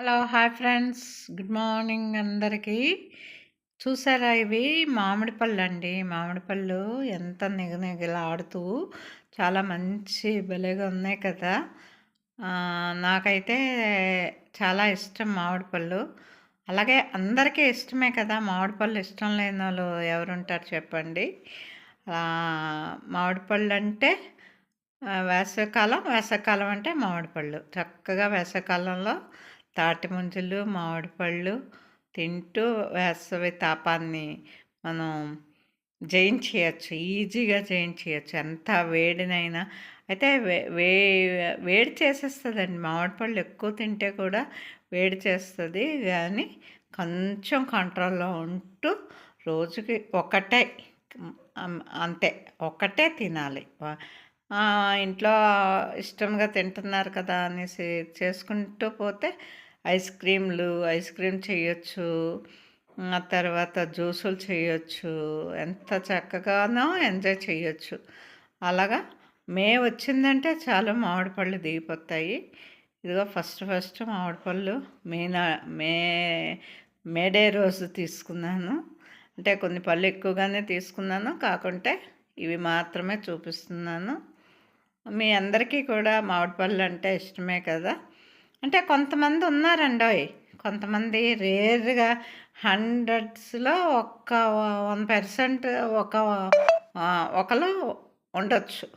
Hello hi friends. Good morning అందరికీ. చూసారా ఇవి? మామిడి పళ్ళు అండి మామిడి పళ్ళు ఎంత నిగనిగలాడుతూ చాలా మంచి భలేగా ఉన్నాయి కదా. నాకైతే చాలా ఇష్టం మామిడి పళ్ళు. అలాగే అందరికీ ఇష్టమే కదా. మామిడి పళ్ళు ఇష్టం లేని వాళ్ళు ఎవరుంటారు చెప్పండి. మామిడి పళ్ళు అంటే వేసవికాలం వేసవికాలం అంటే మామిడి పళ్ళు. చక్కగా వేసవికాలంలో తాటి ముంజలు మామిడి పళ్ళు తింటూ వేసవి తాపాన్ని మనం జయించేయచ్చు. ఈజీగా జయించేయచ్చు. ఎంత వేడినైనా. అయితే వే వే వేడి చేసేస్తుందండి. మామిడి పళ్ళు ఎక్కువ తింటే కూడా వేడి చేస్తుంది. కానీ కొంచెం కంట్రోల్లో ఉంటూ రోజుకి ఒకటే అంతే. ఒకటే తినాలి. ఇంట్లో ఇష్టంగా తింటున్నారు కదా అనేసి చేసుకుంటూ పోతే ఐస్ క్రీమ్లు ఐస్ క్రీమ్ చేయొచ్చు. ఆ తర్వాత జ్యూసులు చేయొచ్చు. ఎంత చక్కగానో ఎంజాయ్ చేయొచ్చు. అలాగా మే వచ్చిందంటే చాలా మామిడి పళ్ళు దిగిపోతాయి. ఇదిగో ఫస్ట్ ఫస్ట్ మామిడి పళ్ళు మే మే మేడే రోజు తీసుకున్నాను. అంటే కొన్ని పళ్ళు ఎక్కువగానే తీసుకున్నాను. కాకుంటే ఇవి మాత్రమే చూపిస్తున్నాను. మీ అందరికీ కూడా మామిడి పళ్ళు అంటే ఇష్టమే కదా? అంటే కొంతమంది ఉన్నారండి కొంతమంది రేర్గా హండ్రెడ్స్లో ఒక్క వన్ పర్సెంట్ ఒక ఒకరు ఉండొచ్చు.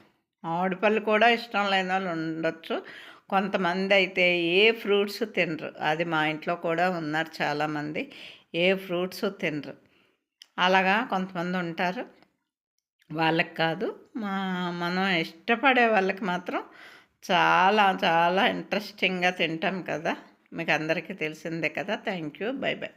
మామిడి కూడా ఇష్టం లేని వాళ్ళు ఉండొచ్చు. కొంతమంది అయితే ఏ ఫ్రూట్స్ తినరు. అది మా ఇంట్లో కూడా ఉన్నారు చాలామంది. ఏ ఫ్రూట్స్ తినరు. అలాగా కొంతమంది ఉంటారు. వాళ్ళకి కాదు. మా మనం ఇష్టపడే వాళ్ళకి మాత్రం చాలా చాలా ఇంట్రెస్టింగ్గా తింటాం కదా. మీకు అందరికీ తెలిసిందే కదా. Thank you by by